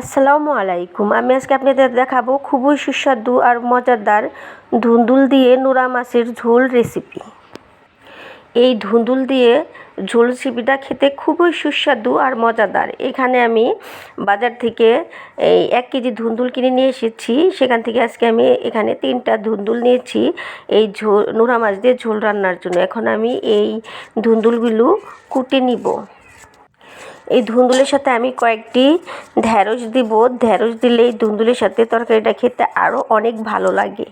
আসসালামু আলাইকুম। আমি আজকে আপনাদের দেখাবো খুবই সুস্বাদু আর মজাদার ধুন্দুল দিয়ে নোরা মাছের ঝোল রেসিপি। এই ধুন্দুল দিয়ে ঝোল রেসিপিটা খেতে খুবই সুস্বাদু আর মজাদার। এখানে আমি বাজার থেকে এই এক কেজি ধুন্দুল কিনে নিয়ে এসেছি। সেখান থেকে আজকে আমি এখানে তিনটা ধুন্দুল নিয়েছি এই ঝোল, নোরা মাছ দিয়ে ঝোল রান্নার জন্য। এখন আমি এই ধুন্দুলগুলো কুটে নিব। এই ধুন্দুলের সাথে আমি কয়েকটি ঢ্যাঁড়স দিব। ঢ্যাঁড়স দিলে এই ধুন্দুলের সাথে তরকারিটা খেতে আরও অনেক ভালো লাগে।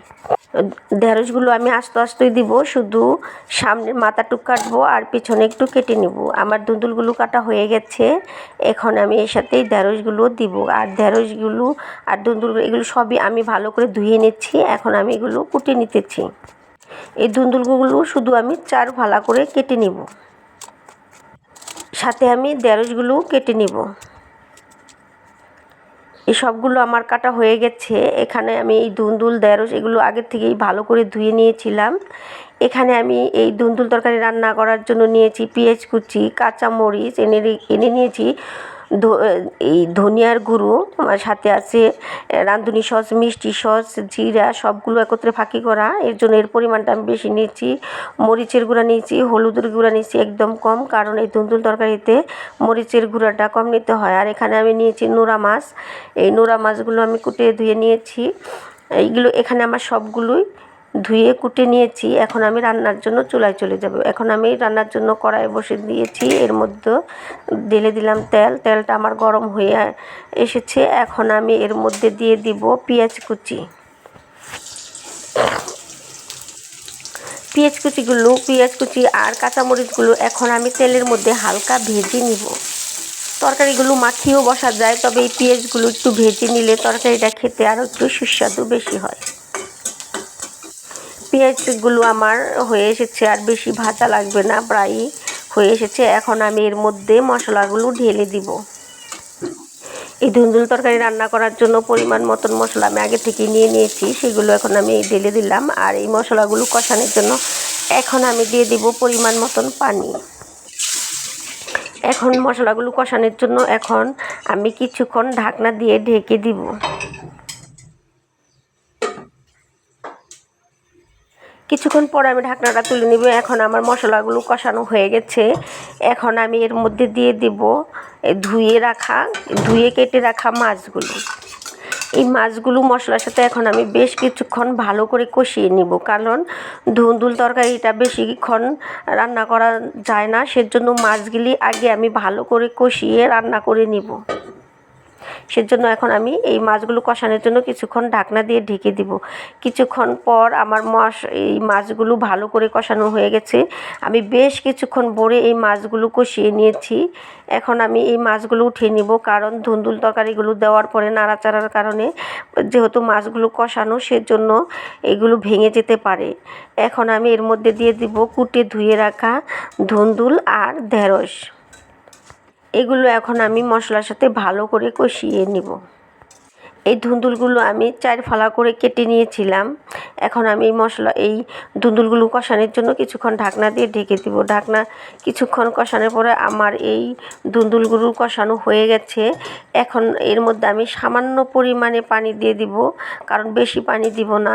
ঢ্যাঁড়সগুলো আমি আস্তে আস্তেই দিব, শুধু সামনের মাথাটুক কাটবো আর পিছনে একটু কেটে নিব। আমার ধুন্দুলগুলো কাটা হয়ে গেছে, এখন আমি এর সাথেই ঢ্যাঁড়সগুলো দিব। আর ঢ্যাঁড়সগুলো আর ধুন্দুলগুলো এগুলো সবই আমি ভালো করে ধুয়ে নিচ্ছি, এখন আমি এগুলো কুটে নিতেছি। এই ধুন্দুলগুলো শুধু আমি চার ভালা করে কেটে নিব। সাথে আমি ঢেঁড়সগুলোও কেটে নিব। এই সবগুলো আমার কাটা হয়ে গেছে। এখানে আমি এই দুন্দুল ঢেঁড়স এগুলো আগের থেকেই ভালো করে ধুয়ে নিয়েছিলাম। এখানে আমি এই দুন্দুল তরকারি রান্না করার জন্য নিয়েছি পেঁয়াজ কুচি, কাঁচামরিচ, এনে এনে নিয়েছি এই ধনিয়ার গুঁড়ো আমার সাথে আছে রাঁধুনি সস, মিষ্টি সস, জিরা, সবগুলো একত্রে ফাঁকি করা। এর জন্য এর পরিমাণটা আমি বেশি নিয়েছি মরিচের গুঁড়া নিয়েছি হলুদের গুঁড়া নিয়েছি একদম কম, কারণ এই ধুন্দুল তরকারিতে মরিচের গুঁড়াটা কম নিতে হয়। আর এখানে আমি নিয়েছি নোরা মাছ। এই নোরা মাছগুলো আমি কুটে ধুয়ে নিয়েছি। এইগুলো এখানে আমার সবগুলোই ধুয়ে কুটে নিয়েছি। এখন আমি রান্নার জন্য চুলায় চলে যাব। এখন আমি রান্নার জন্য কড়াই বসে দিয়েছি। এর মধ্যে ঢেলে দিলাম তেল। তেলটা আমার গরম হয়ে এসেছে। এখন আমি এর মধ্যে দিয়ে দিব পেঁয়াজ কুচি। পেঁয়াজ কুচিগুলো, পেঁয়াজ কুচি আর কাঁচামরিচগুলো এখন আমি তেলের মধ্যে হালকা ভেজে নিব। তরকারিগুলো মাখিয়েও বসা যায়, তবে এই পেঁয়াজগুলো একটু ভেজে নিলে তরকারিটা খেতে আরও একটু সুস্বাদু বেশি হয়। পেঁয়াজগুলো আমার হয়ে এসেছে আর বেশি ভাজা লাগবে না, প্রায় হয়ে এসেছে। এখন আমি এর মধ্যে মশলাগুলো ঢেলে দিব। এই ধুন্দুল তরকারি রান্না করার জন্য পরিমাণ মতন মশলা আমি আগে থেকে নিয়ে নিয়েছি, সেগুলো এখন আমি ঢেলে দিলাম। আর এই মশলাগুলো কষানোর জন্য এখন আমি দিয়ে দিব পরিমাণ মতন পানি। এখন মশলাগুলো কষানোর জন্য এখন আমি কিছুক্ষণ ঢাকনা দিয়ে ঢেকে দিব। কিছুক্ষণ পরে আমি ঢাকনাটা তুলে নিব। এখন আমার মশলাগুলো কষানো হয়ে গেছে। এখন আমি এর মধ্যে দিয়ে দিব ধুয়ে রাখা, ধুয়ে কেটে রাখা মাছগুলো। এই মাছগুলো মশলার সাথে এখন আমি বেশ কিছুক্ষণ ভালো করে কষিয়ে নিব। কারণ ধুন্দুল তরকারিটা বেশিক্ষণ রান্না করা যায় না। সেজন্য মাছগুলি আগে আমি ভালো করে কষিয়ে রান্না করে নিব। সেজন্য এখন আমি এই মাছগুলো কষানোর জন্য কিছুক্ষণ ঢাকনা দিয়ে ঢেকে দিব। কিছুক্ষণ পর আমার মাছ এই মাছগুলো ভালো করে কষানো হয়ে গেছে। আমি বেশ কিছুক্ষণ ভরে এই মাছগুলো কষিয়ে নিয়েছি। এখন আমি এই মাছগুলো উঠিয়ে নিব কারণ ধুন্দুল তরকারিগুলো দেওয়ার পরে নাড়াচাড়ার কারণে যেহেতু মাছগুলো কষানো সেজন্য এগুলো ভেঙে যেতে পারে। এখন আমি এর মধ্যে দিয়ে দিব কুটে ধুয়ে রাখা ধুন্দুল আর ঢেঁড়স। এগুলো এখন আমি মশলার সাথে ভালো করে কষিয়ে নিব। এই ধুন্দুলগুলো আমি চার ফালা করে কেটে নিয়েছিলাম। এখন আমি মশলা এই ধুন্দুলগুলো কষানোর জন্য কিছুক্ষণ ঢাকনা দিয়ে ঢেকে দিব। ঢাকনা কিছুক্ষণ কষানোর পরে আমার এই ধুন্দুলগুলো কষানো হয়ে গেছে। এখন এর মধ্যে আমি সামান্য পরিমাণে পানি দিয়ে দিব, কারণ বেশি পানি দিব না।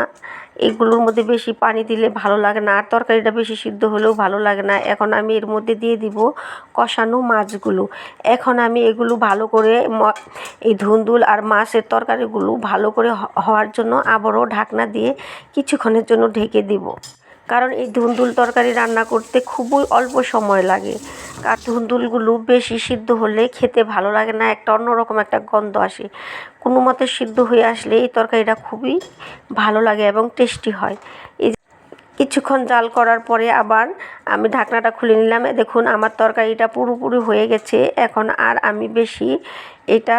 এগুলোর মধ্যে বেশি পানি দিলে ভালো লাগে না, আর তরকারিটা বেশি সিদ্ধ হলেও ভালো লাগে না। এখন আমি এর মধ্যে দিয়ে দিব কষানো মাছগুলো। এখন আমি এগুলো ভালো করে এই ধুন্দুল আর মাছের তরকারিগুলো ভালো করে হওয়ার জন্য আবারও ঢাকনা দিয়ে কিছুক্ষণের জন্য ঢেকে দিব। কারণ এই ধুন্দুল তরকারি রান্না করতে খুবই অল্প সময় লাগে। আর ধুন্দুলগুলো বেশি সিদ্ধ হলে খেতে ভালো লাগে না, একটা অন্যরকম একটা গন্ধ আসে। কোনো মতে সিদ্ধ হয়ে আসলে এই তরকারিটা খুবই ভালো লাগে এবং টেস্টি হয়। এই কিছুক্ষণ জাল করার পরে আবার আমি ঢাকনাটা খুলে নিলাম। দেখুন, আমার তরকারিটা পুরোপুরি হয়ে গেছে। এখন আর আমি বেশি এটা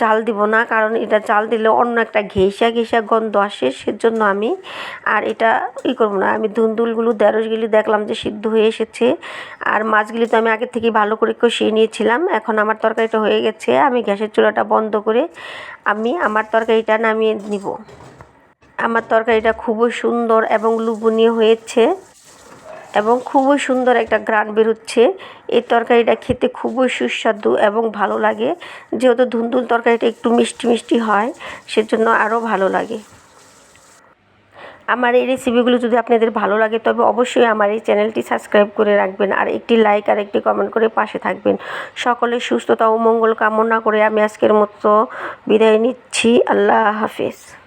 জাল দিব না, কারণ এটা জাল দিলে অন্য একটা ঘেঁষা ঘেঁষা গন্ধ আসে, সেজন্য আমি আর এটা ই করব না। আমি ধুন্দুলগুলো, ঢেঁড়সগুলি দেখলাম যে সিদ্ধ হয়ে এসেছে। আর মাছগুলি তো আমি আগে থেকে ভালো করে কষিয়ে নিয়েছিলাম। এখন আমার তরকারিটা হয়ে গেছে। আমি গ্যাসের চুলাটা বন্ধ করে আমি আমার তরকারিটা নামিয়ে নিব। আমার তরকারিটা খুবই সুন্দর এবং লুবনীয় হয়েছে এবং খুবই সুন্দর একটা গ্রান বেরোচ্ছে। এই তরকারিটা খেতে খুবই সুস্বাদু এবং ভালো লাগে। যেহেতু ধুন্দুল তরকারিটা একটু মিষ্টি মিষ্টি হয়, সেজন্য আরও ভালো লাগে। আমার এই রেসিপিগুলো যদি আপনাদের ভালো লাগে, তবে অবশ্যই আমার এই চ্যানেলটি সাবস্ক্রাইব করে রাখবেন আর একটি লাইক আর একটি কমেন্ট করে পাশে থাকবেন। সকলের সুস্থতা ও মঙ্গল কামনা করে আমি আজকের মতো বিদায় নিচ্ছি। আল্লাহ হাফিজ।